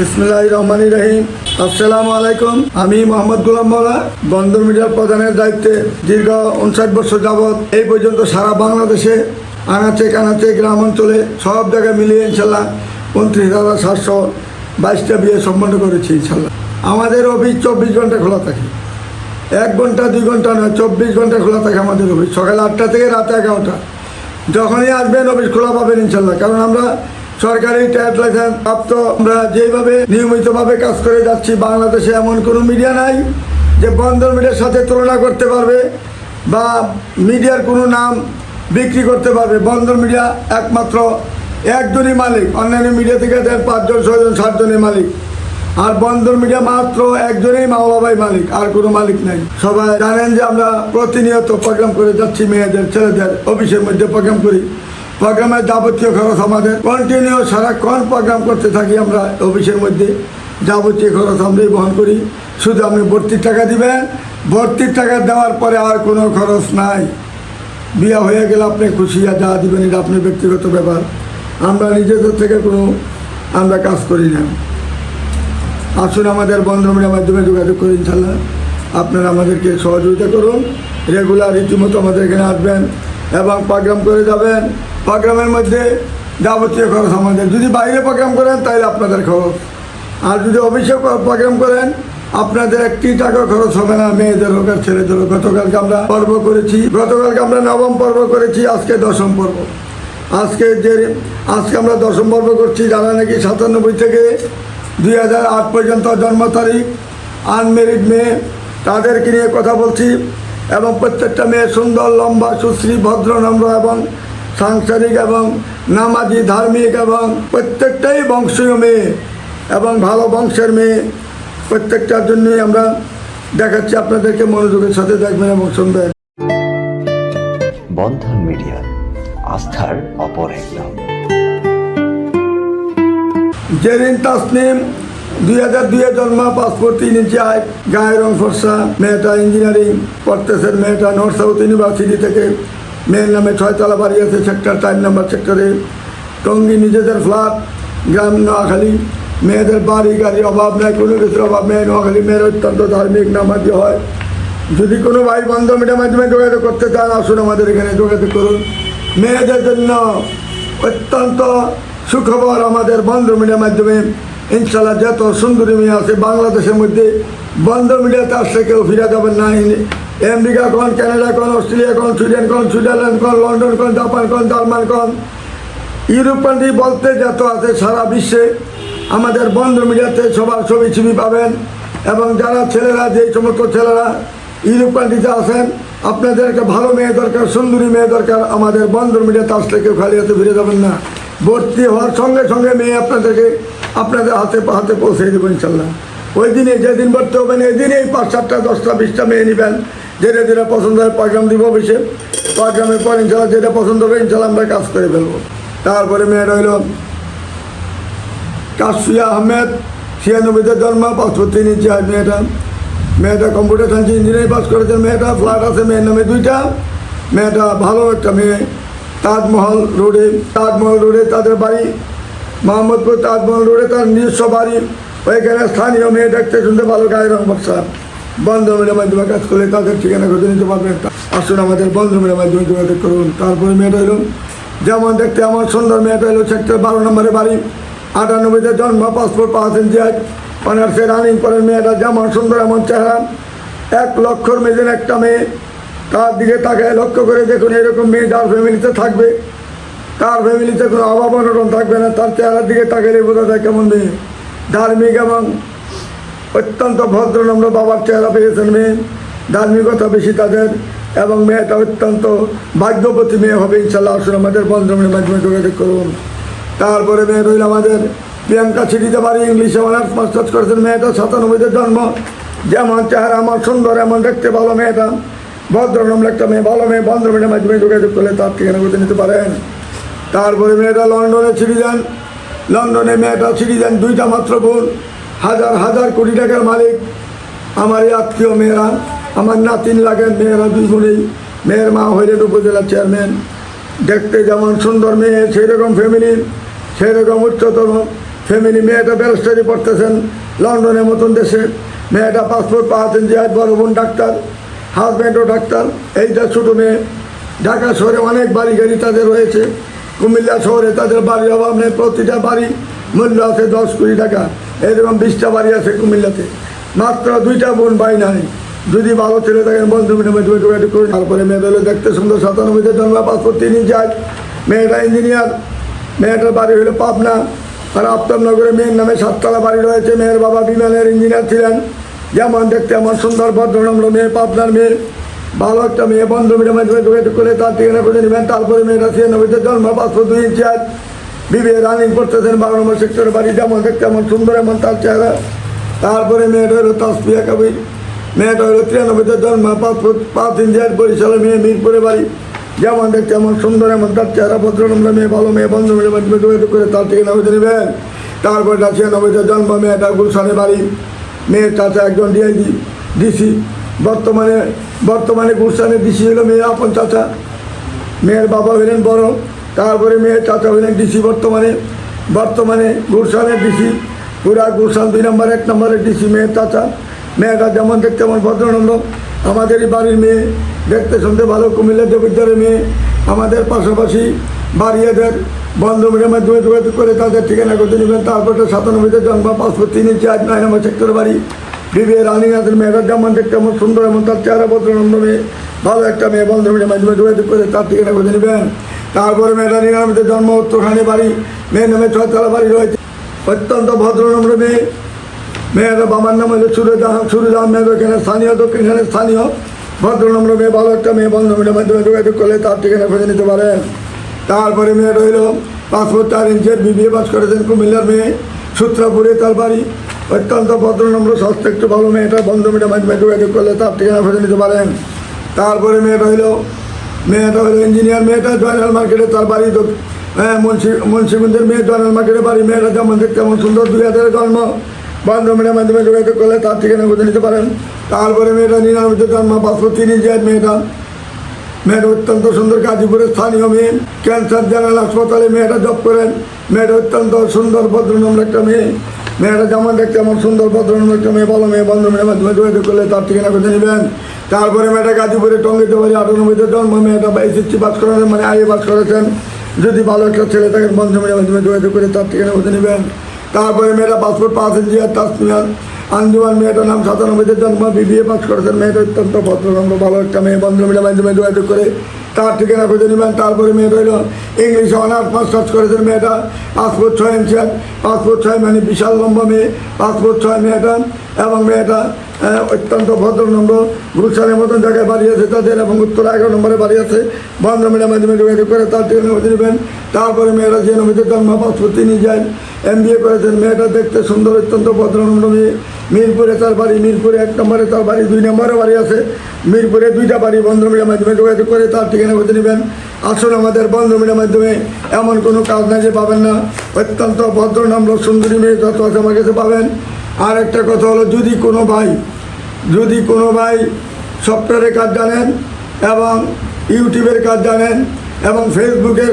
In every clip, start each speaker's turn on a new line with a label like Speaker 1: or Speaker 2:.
Speaker 1: বিসমুল্লাহ রহমান রহিম। আসসালামু আলাইকুম। আমি মোহাম্মদ গুলাম মোল্লা বন্দর মিডিয়ার প্রধানের দায়িত্বে দীর্ঘ উনষাট বছর যাবৎ এই পর্যন্ত সারা বাংলাদেশে আনাচে কানাচে গ্রাম অঞ্চলে সব জায়গায় মিলিয়ে ইনশাল্লাহ উনত্রিশ হাজার সাতশো বাইশটা বিয়ে সম্পন্ন করেছি ইনশাল্লাহ। আমাদের অফিস চব্বিশ ঘণ্টা খোলা থাকে। এক ঘণ্টা, দুই ঘণ্টা নয়, চব্বিশ ঘণ্টা খোলা থাকে আমাদের অফিস। সকাল আটটা থেকে রাত এগারোটা। যখনই আসবেন অফিস খোলা পাবেন ইনশাল্লাহ। কারণ আমরা সরকারি ট্যাট লাইসেন্স প্রাপ্ত। আমরা যেভাবে নিয়মিতভাবে কাজ করে যাচ্ছি, বাংলাদেশে এমন কোনো মিডিয়া নাই যে বন্দর মিডিয়ার সাথে তুলনা করতে পারবে বা মিডিয়ার কোনো নাম বিক্রি করতে পারবে। বন্দর মিডিয়া একমাত্র একজনই মালিক। অন্যান্য মিডিয়া থেকে দেন পাঁচজন, ছয়জন, সাতজনের মালিক। আর বন্দর মিডিয়া মাত্র একজনেই ভাই মালিক, আর কোনো মালিক নাই। সবাই জানেন যে আমরা প্রতিনিয়ত প্রোগ্রাম করে যাচ্ছি মেয়েদের, ছেলেদের অফিসের মধ্যে প্রোগ্রাম করি। প্রোগ্রামের যাবতীয় খরচ আমাদের। কন্টিনিউ সারাক্ষণ প্রোগ্রাম করতে থাকি আমরা, অফিসের মধ্যে যাবতীয় খরচ আমরাই বহন করি। শুধু আপনি ভর্তির টাকা দিবেন, ভর্তির টাকা দেওয়ার পরে আর কোনো খরচ নাই। বিয়া হয়ে গেলে আপনি খুশি, আর যা দিবেন এটা আপনার ব্যক্তিগত ব্যাপার। আমরা নিজেদের থেকে কোনো আমরা কাজ করি না। আসুন আমাদের বন্ধুমিডিয়ার মাধ্যমে যোগাযোগ করে ইনশাল্লাহ আপনারা আমাদেরকে সহযোগিতা করুন। রেগুলার রীতিমতো আমাদের এখানে আসবেন এবং প্রোগ্রাম করে যাবেন। প্রোগ্রামের মধ্যে যাবতীয় খরচ আমাদের যদি বাইরে প্রোগ্রাম করেন, তাহলে আপনাদের খরচ। আর যদি অফিসে প্রোগ্রাম করেন, আপনাদের একটি টাকা খরচ হবে না। মেয়েদের হোক আর ছেলেদের হোক। গতকালকে আমরা পর্ব করেছি। গতকালকে আমরা নবম পর্ব করেছি, আজকে দশম পর্ব। আজকে যে আজকে আমরা দশম পর্ব করছি যারা নাকি সাতানব্বই থেকে দুই হাজার আট পর্যন্ত জন্ম তারিখ। আনমেরিড মেয়ে, তাদেরকে নিয়ে কথা বলছি। এবং প্রত্যেকটা মেয়ে সুন্দর, লম্বা, সুশ্রী, ভদ্র, নম্র এবং সাংসারিক এবং নামাজি ধার্মিক এবং প্রত্যেকটাই বংশীয় মেয়ে এবং ভালো বংশের মেয়ে। প্রত্যেকটার জন্যই আমরা দেখাচ্ছি আপনাদেরকে মনোযোগের সাথে দেখবেন এবং শুনবেন।
Speaker 2: বন্ধন মিডিয়া আস্থার অপর এক নাম।
Speaker 1: জেরিন তাসনিম দুই হাজার দুইয়ে জন্ম পাসপোর্ট তিন ইঞ্চি আয় গায়ের রং ফর্সা মেয়েটা ইঞ্জিনিয়ারিং পড়তেছেন মেয়েটা নর্থ সাউথ ইউনিভার্সিটি থেকে মেয়ের নামে ছয়তলা বাড়ি আছে সেক্টর চার নম্বর সেক্টরে টঙ্গি নিজেদের ফ্ল্যাট গ্রাম নোয়াখালী। মেয়েদের বাড়ি, গাড়ি অভাব নেই, কোনো কিছুর অভাব নেই। নোয়াখালী মেয়ের অত্যন্ত ধার্মিক, নামাজি হয়। যদি কোনো ভাই বন্ধু মিডিয়ার মাধ্যমে যোগাযোগ করতে চান, আসুন আমাদের এখানে যোগাযোগ করুন। মেয়েদের জন্য অত্যন্ত সুখবর আমাদের বন্ধ মিডিয়ার মাধ্যমে ইনশাল্লাহ যত সুন্দরী মেয়ে আছে বাংলাদেশের মধ্যে বন্ধ মিডিয়াতে আসলে কেউ ফিরে যাবেন না। আমেরিকা কোন, কানাডা কোন, অস্ট্রেলিয়া কোন, সুইডেন কোন, সুইজারল্যান্ড কোন, লন্ডন কোন, জাপান কোন, জার্মান কোন। ইউরোপ বলতে যত আছে সারা বিশ্বে আমাদের বন্ধ মিডিয়াতে সবার ছবি ছবি পাবেন এবং যারা ছেলেরা, যে সমস্ত ছেলেরা ইউরোপ আছেন, আপনাদেরকে ভালো মেয়ে দরকার, সুন্দরী মেয়ে দরকার, আমাদের বন্ধ মিডিয়াতে আসলে কেউ খালি হাতে ফিরে যাবেন না। ভর্তি হওয়ার সঙ্গে সঙ্গে মেয়ে আপনাদেরকে আপনাদের হাতে হাতে পৌঁছে দেবো ইনশাল্লাহ। ওই দিনে যেদিন ভর্তি হবেন, এই দিনেই পাঁচ সাতটা, দশটা, বিশটা মেয়ে নেবেন। যেটা যেটা পছন্দ হয় প্রোগ্রাম দিব অফিসে। প্রোগ্রামের পর ইনশাল্লাহ যেটা পছন্দ হবে, ইনশাল্লাহ আমরা কাজ করে ফেলব। তারপরে মেয়েটা হইল কাসিয়া আহমেদ, ছিয়ানব্বইতে জন্ম পাসপোর্ট তিন ইঞ্চি হয় মেয়েটা। মেয়েটা কম্পিউটার সায়েন্স ইঞ্জিনিয়ারিং পাস করেছে, মেয়েটা ফ্ল্যাট আছে, মেয়ের নামে দুইটা। মেয়েটা ভালো একটা মেয়ে। তাজমহল রোডে তাজমহল রোডে তাদের বাড়ি, মোহাম্মদপুর তাজমহল রোডে তার নিজস্ব বাড়ি। ওইখানে স্থানীয় মেয়ে দেখতে শুনতে ভালো, গায়ের রং বক্সা। বন্ধমের মাধ্যমে কাজ করলে তাদের ঠিকানা খুঁজে নিতে পারবেন। আসুন আমাদের বন্ধমের মাধ্যমে যোগাযোগ করুন। তারপরে মেয়েটা হলো, যেমন দেখতে আমার সুন্দর মেয়েটা হলো সেক্টর বারো নম্বরে বাড়ি। আটানব্বইতে জন্ম, পাসপোর্ট পাচ্ছেন যে অনার্সে রানিং করেন মেয়েটা যেমন সুন্দর, এমন চেহারা। এক লক্ষর মেয়েদের একটা মেয়ে। তার দিকে তাকে লক্ষ্য করে দেখুন এরকম মেয়ে যার ফ্যামিলিতে থাকবে। তার ফ্যামিলিতে কোনো অভাব অনটন থাকবে না। তার চেহারার দিকে তাকালে বোঝা যায় কেমন মেয়ে। ধার্মিক এবং অত্যন্ত ভদ্র, নম্র বাবার চেহারা পেয়েছেন মেয়ে। ধার্মিকতা বেশি তাদের এবং মেয়েটা অত্যন্ত ভাগ্যবতী মেয়ে হবে ইনশাল্লাহ আসুন আমাদের বন্ধনের মাধ্যমে যোগাযোগ করুন। তারপরে মেয়ে রইল আমাদের প্রিয়াঙ্কা ছিটিতে পারি ইংলিশে অনার্স মাস্টার্স করেছেন। মেয়েটা সাতানব্বইতে জন্ম। যেমন চেহারা আমার সুন্দর, এমন দেখতে ভালো মেয়েটা। ভদ্র নম্র একটা মেয়ে, ভালো মেয়ে বন্ধ বন্ধনের মাধ্যমে যোগাযোগ করলে তার ঠিকানা করতে নিতে পারেন। তারপরে মেয়েটা লন্ডনে ছিড়ি যান। লন্ডনে মেয়েটা ছিড়ি যান দুইটা মাত্র বোন, হাজার হাজার কোটি টাকার মালিক। আমার এই আত্মীয় মেয়েরা, আমার নাতিন লাগেন মেয়েরা দুই বোনেই মেয়ের মা হইলেন উপজেলার চেয়ারম্যান। দেখতে যেমন সুন্দর মেয়ে সেই রকম ফ্যামিলির সেই রকম উচ্চতর ফ্যামিলি। মেয়েটা ব্যারিস্টারি পড়তেছেন লন্ডনের মতন দেশে। মেয়েটা পাসপোর্ট পাওয়াতেন জিয়াদ বড় বোন, ডাক্তার। হাজব্যান্ডও ডাক্তার, এইটা ছোটো মেয়ে। ঢাকা শহরে অনেক বাড়ি গাড়ি তাদের রয়েছে। কুমিল্লা শহরে তাদের বাড়ির অভাব নেই। প্রতিটা বাড়ি মূল্য আছে দশ কোটি টাকা। এরকম বিশটা বাড়ি আছে কুমিল্লাতে। মাত্র দুইটা বোন বাই নাই। যদি ভালো ছেলে থাকেন, বন্ধু মিডিয়ামে ডুবে ডুবে করে। তারপরে হলো দেখতে সুন্দর, সাতানব্বইতে জন্ম পাসপোর্ট তিনি যায় মেয়েটা ইঞ্জিনিয়ার। মেয়েটার বাড়ি হলো পাবনা। আর আফতাবনগরে মেয়ের নামে সাততলা বাড়ি রয়েছে। মেয়ের বাবা বিমানের ইঞ্জিনিয়ার ছিলেন। যেমন দেখতে আমার সুন্দর ভদ্রনম্র মেয়ে, পাবনার মেয়ে, ভালো একটা মেয়ে, বন্ধু মিডিয়ামে যোগাযোগ করে তার ঠিকানা তারপরে মেয়েটা ছিয়ানব্বইতে জন্ম পাঁচশো দুই ইঞ্চি আজ বিবিএ রানিং করতেছেন বারো নম্বর সেক্টরের বাড়ি। যেমন দেখতে এমন সুন্দর, এমন তার চেহারা। তারপরে মেয়েটা হলো তাসপিয়া কবির মেয়েটা হলো তিরানব্বইতে জন্ম, পাঁচ পাঁচ ইঞ্চি আজ বরিশালের মেয়ে মিরপুরে বাড়ি। যেমন দেখতে এমন সুন্দর, এমন তার চেহারা, ভদ্রনম্র মেয়ে, ভালো মেয়ে, বন্ধু মিডিয়ামে যোগাযোগ করে তার ঠিকানা খুঁজে নেবেন। তারপরে ছিয়ানব্বইতে জন্ম, মেয়েটা গুলশানে বাড়ি। মেয়ের চাচা একজন ডিআইজি, ডিসি। বর্তমানে বর্তমানে গুলশানে ডিসি হলো মেয়ে আপন চাচা। মেয়ের বাবা হইলেন বড়, তারপরে মেয়ের চাচা হইলেন ডিসি বর্তমানে। বর্তমানে গুলশানের ডিসি, পুরা গুলশান দুই নম্বর, এক নম্বরের ডিসি মেয়ের চাচা। মেয়েটা যেমন দেখতে তেমন ভদ্রনন্দ আমাদেরই বাড়ির মেয়ে, দেখতে শুনতে ভালো কুমিল্লা দেবিদ্যারের মেয়ে। আমাদের পাশাপাশি বাড়িয়াদের বন্ধুমের মাধ্যমে যোগাযোগ করে তাদের ঠিকানা করতে নেবেন। তারপরে সাতানব্বইতে জন্ম পাসপোর্ট তিন ইঞ্চি আজ নয় নম্বর সেক্টর বাড়ি। বিবি রানীনাথের মেয়েটা যেমন দেখতে এমন সুন্দর এমন তার চেহারা ভদ্রনন্দ মেয়ে। ভালো একটা মেয়ে। বন্ধুমের মাধ্যমে যোগাযোগ করে তার ঠিকানা করতে নেবেন। তারপরে মেয়েটা নিরানব্বইতে জন্ম উত্তরখানে বাড়ি। মেয়ের নামে ছয়তলা বাড়ি রয়েছে। অত্যন্ত ভদ্রনম্র মেয়ে। মেয়েরা বাবার নাম হলো সুরজাহান সুরজাহান মেয়ের এখানে স্থানীয় দক্ষিণখানে স্থানীয়। ভদ্রনম্র মেয়ে, ভালো একটা মেয়ে। বন্ধুমের মাধ্যমে যোগাযোগ করলে তার ঠিকানা খুঁজে নিতে পারেন। তারপরে মেয়ে রইল, পাসপোর্ট চার ইঞ্চের বিবিএ পাস করেছেন কুমিল্লার মেয়ে সূত্রাপুরে তার বাড়ি অত্যন্ত ভদ্রনম্র স্বাস্থ্য একটু ভালো মেয়েটা বন্ধুমের মাধ্যমে যোগাযোগ করলে তার ঠিকানা খুঁজে নিতে পারেন। তারপরে মেয়ে রইল, মেয়েটা হলো ইঞ্জিনিয়ার মেয়েটা জয়নাল মার্কেটে তার বাড়ি হ্যাঁ মুন্সি, মুন্সিগঞ্জের মেয়ে জয়নাল মার্কেটে বাড়ি। মেয়েটা যেমন তেমন সুন্দর, দুই হাজারের জন্ম। বান্ধবীর মাধ্যমে যোগাযোগ করলে তার ঠিকানা খুঁজে নিতে পারেন। তারপরে মেয়েটা নিরানব্বইতে জন্ম, পাসপোর্ট তিন ইঞ্চিয়ার মেয়েটা। মেয়েটা অত্যন্ত সুন্দর, গাজীপুরের স্থানীয় মেয়ে। ক্যান্সার জেনারেল হাসপাতালে মেয়েটা জব করেন। মেয়েটা অত্যন্ত সুন্দর, ভদ্রনম্র একটা মেয়ে। মেয়েটা যেমন দেখতে এমন সুন্দর, ভদ্রনম্র একটা মেয়ে, ভালো মেয়ে। বন্ধু মেয়ের মাধ্যমে যোগাযোগ করলে তার ঠিকানা খুঁজে নেবেন। তারপরে মেয়েটা গাজীপুরে টঙ্গিতে বাড়ি আটানব্বইতে জন্ম। মেয়েটা এসএসসি পাস করেছেন মানে আইএ পাস করেছেন। যদি ভালো একটা ছেলে থাকেন বন্ধু মেয়ের মাধ্যমে যোগাযোগ করে তার ঠিকানা খুঁজে নেবেন। তারপরে মেয়েটা পাসপোর্ট পাস ইঞ্জিয়ার তাসমিয়ার আঞ্জুমান মেয়েটার নাম সাতানব্বইতে জন্ম, বিবিএ পাস করেছেন। মেয়েটা অত্যন্ত ভদ্রনম্র ভালো একটা মেয়ে। বন্ধু মেয়ের মাধ্যমে যোগাযোগ করে তার ঠিকানা খুঁজে নেবেন। তারপরে মেয়েটা হইল ইংলিশ অনার্স মাস্টার্স করেছেন মেয়েটা। পাসপোর্ট ছয় ইঞ্চিয়ার পাসপোর্ট ছয় মানে বিশাল লম্বা মেয়ে। পাসপোর্ট ছয় মেয়েটা এবং মেয়েটা অত্যন্ত ভদ্রনম্র গুলশানের মতন জায়গায় বাড়ি আছে তাদের এবং উত্তর এগারো নম্বরে বাড়ি আছে। বন্ধ মেয়ের মাধ্যমে যোগাযোগ করে তার ঠিকানা খুঁজে নেবেন। তারপরে মেয়েরা যে নবীতে জন্ম, পাসপোর্ট তিনি যায় এম বি এ করেছেন। মেয়েটা দেখতে সুন্দর, অত্যন্ত ভদ্রনম্র মেয়ে। মিরপুরে তার বাড়ি, মিরপুরে এক নম্বরে তার বাড়ি, দুই নম্বরে বাড়ি আছে। মিরপুরে দুইটা বাড়ি বন্ধ মিডিয়ার মাধ্যমে যোগাযোগ করে তার ঠিকানা খুঁজে নেবেন। আসুন আমাদের বন্ধ মিডিয়ার মাধ্যমে এমন কোনো কাজ নাই যে পাবেন না। অত্যন্ত ভদ্রনম্র সুন্দরী মেয়ে যত আছে আমার কাছে পাবেন। আর একটা কথা হলো, যদি কোনো ভাই, যদি কোনো ভাই সফটওয়্যারের কাজ জানেন এবং ইউটিউবের কাজ জানেন এবং ফেসবুকের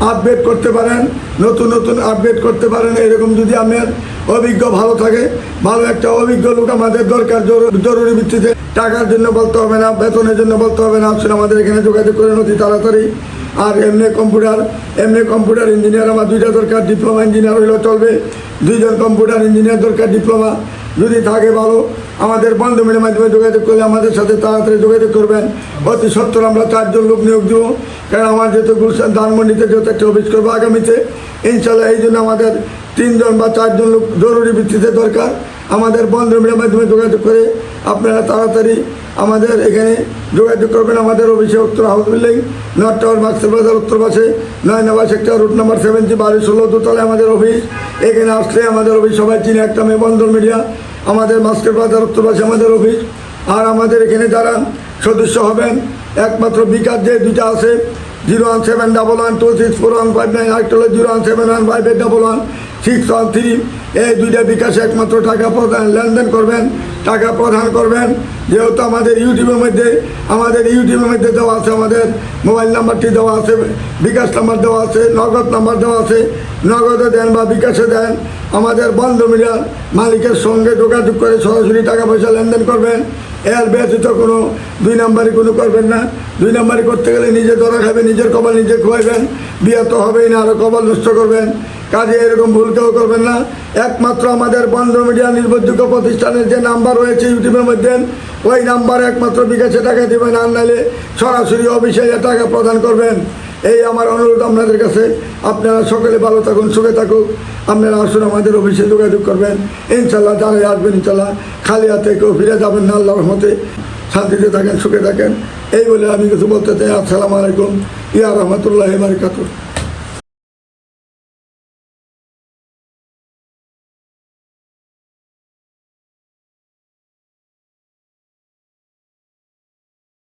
Speaker 1: আপডেট করতে পারেন, নতুন নতুন আপডেট করতে পারেন, এরকম যদি আপনার অভিজ্ঞ ভালো থাকে, ভালো একটা অভিজ্ঞ লোক আমাদের দরকার জরু- জরুরি ভিত্তিতে টাকার জন্য বলতে হবে না, বেতনের জন্য বলতে হবে না আসলে আমাদের এখানে যোগাযোগ করে অতি তাড়াতাড়ি। আর এমনি কম্পিউটার এমনি কম্পিউটার ইঞ্জিনিয়ার আমার দুইটা দরকার ডিপ্লোমা ইঞ্জিনিয়ার হইলেও চলবে, দুইজন কম্পিউটার ইঞ্জিনিয়ার দরকার ডিপ্লোমা যদি থাকে ভালো, আমাদের বন্ধু মিলের মাধ্যমে যোগাযোগ করলে আমাদের সাথে তাড়াতাড়ি যোগাযোগ করবেন। অতি সত্তর আমরা চারজন লোক নিয়োগ দেবো। কারণ আমার যেহেতু গুলশান ধানমন্ডিতে যেহেতু একটা অফিস করব আগামীতে, ইনশাল্লাহ এই জন্য আমাদের তিনজন বা চারজন লোক জরুরি ভিত্তিতে দরকার। আমাদের বন্ধু মিলের মাধ্যমে যোগাযোগ করে আপনারা তাড়াতাড়ি আমাদের এখানে যোগাযোগ করবেন। আমাদের অফিসে উত্তর house building north tower, master বাজার, উত্তর পাশে নয় নম্বর সেক্টর রুট নাম্বার সেভেন্টি বারো ষোলো, দোতলায় আমাদের অফিস। এখানে আসলে আমাদের অফিস সবাই চিনে, একটা মেয়ে বন্ধন মিডিয়া। আমাদের মাস্টার বাজার উত্তরবাসী আমাদের অফিস। আর আমাদের এখানে যারা সদস্য হবেন, একমাত্র বিকাশ যে দুটা আছে zero one seven double one two six four one five nine আরেকটা হলো zero one seven one five eight double one. Six one three এই দুইটা বিকাশে একমাত্র টাকা প্রদান, লেনদেন করবেন, টাকা প্রদান করবেন। যেহেতু আমাদের ইউটিউবের মধ্যে, আমাদের ইউটিউবের মধ্যে দেওয়া আছে, আমাদের মোবাইল নাম্বারটি দেওয়া আছে, বিকাশ নাম্বার দেওয়া আছে, নগদ নাম্বার দেওয়া আছে। নগদে দেন বা বিকাশে দেন, আমাদের বন্ধ মিডিয়ার মালিকের সঙ্গে যোগাযোগ করে সরাসরি টাকা পয়সা লেনদেন করবেন। এর ব্যতীত কোনো দুই নাম্বারই কোনো করবেন না। দুই নাম্বারই করতে গেলে নিজে ধরা খাবে নিজের কপাল নিজে খোয়াইবেন। বিয়ে তো হবেই না আরও কপাল নষ্ট করবেন। কাজে এরকম ভুল কেউ করবেন না। একমাত্র আমাদের বন্ধ মিডিয়া নির্ভরযোগ্য প্রতিষ্ঠানের যে নাম্বার রয়েছে ইউটিউবের মধ্যে, ওই নাম্বারে একমাত্র বিকাশে টাকা দেবেন, আর নাহলে সরাসরি অফিসে টাকা প্রদান করবেন। এই আমার অনুরোধ আপনাদের কাছে। আপনারা সকলে ভালো থাকুন, সুখে থাকুক। আপনারা আসুন আমাদের অফিসে যোগাযোগ করবেন। ইনশাল্লাহ যারাই আসবেন ইনশাল্লাহ খালি হাতে কেউ ফিরে যাবেন না আল্লাহর মতে শান্তিতে থাকেন, সুখে থাকেন। এই বলে আমি কিছু বলতে চাই। আসসালামু আলাইকুম। ইয়া রহমতুল্লাহ বারকাতুহ।